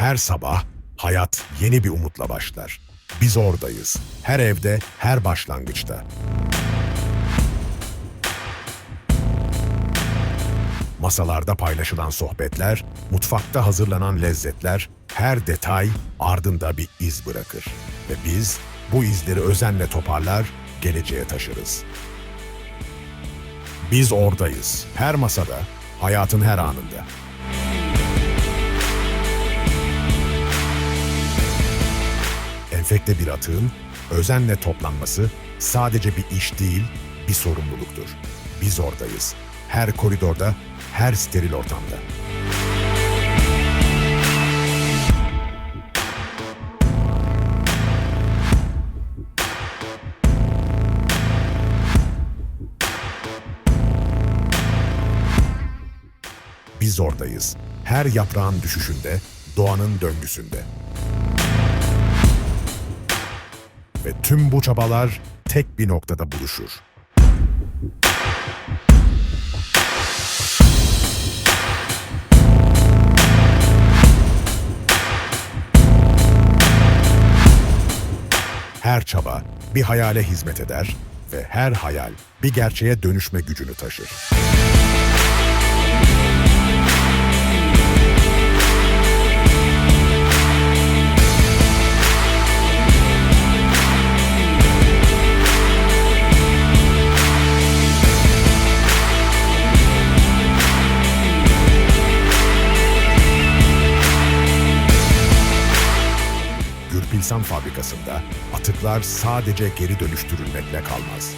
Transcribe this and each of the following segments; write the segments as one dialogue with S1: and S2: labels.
S1: Her sabah hayat yeni bir umutla başlar. Biz oradayız. Her evde, her başlangıçta. Masalarda paylaşılan sohbetler, mutfakta hazırlanan lezzetler, her detay ardında bir iz bırakır. Ve biz bu izleri özenle toparlar, geleceğe taşırız. Biz oradayız. Her masada, hayatın her anında. Enfekte bir atığın özenle toplanması sadece bir iş değil, bir sorumluluktur. Biz oradayız. Her koridorda, her steril ortamda. Biz oradayız. Her yaprağın düşüşünde, doğanın döngüsünde. Ve tüm bu çabalar tek bir noktada buluşur. Her çaba bir hayale hizmet eder ve her hayal bir gerçeğe dönüşme gücünü taşır. Gürpilsan fabrikasında atıklar sadece geri dönüştürülmekle kalmaz.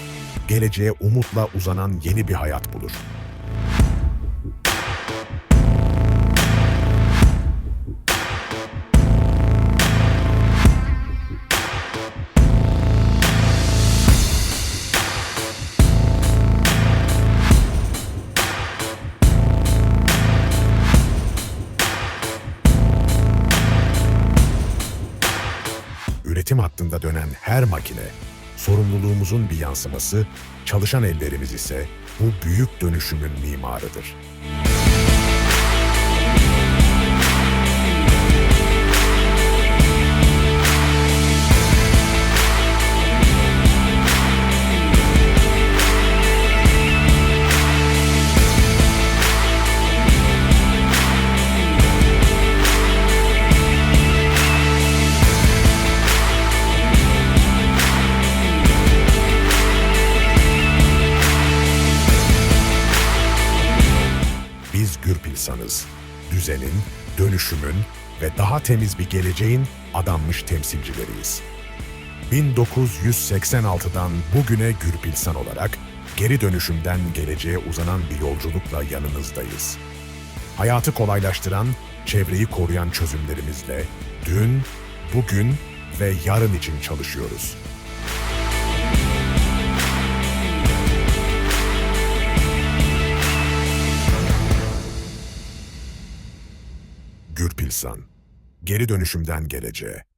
S1: Geleceğe umutla uzanan yeni bir hayat bulur. Üretim hattında dönen her makine, sorumluluğumuzun bir yansıması, çalışan ellerimiz ise bu büyük dönüşümün mimarıdır. Gürpilsanız, düzenin, dönüşümün ve daha temiz bir geleceğin adanmış temsilcileriyiz. 1986'dan bugüne Gürpilsan olarak geri dönüşümden geleceğe uzanan bir yolculukla yanınızdayız. Hayatı kolaylaştıran, çevreyi koruyan çözümlerimizle dün, bugün ve yarın için çalışıyoruz. Gürpilsan, geri dönüşümden geleceğe.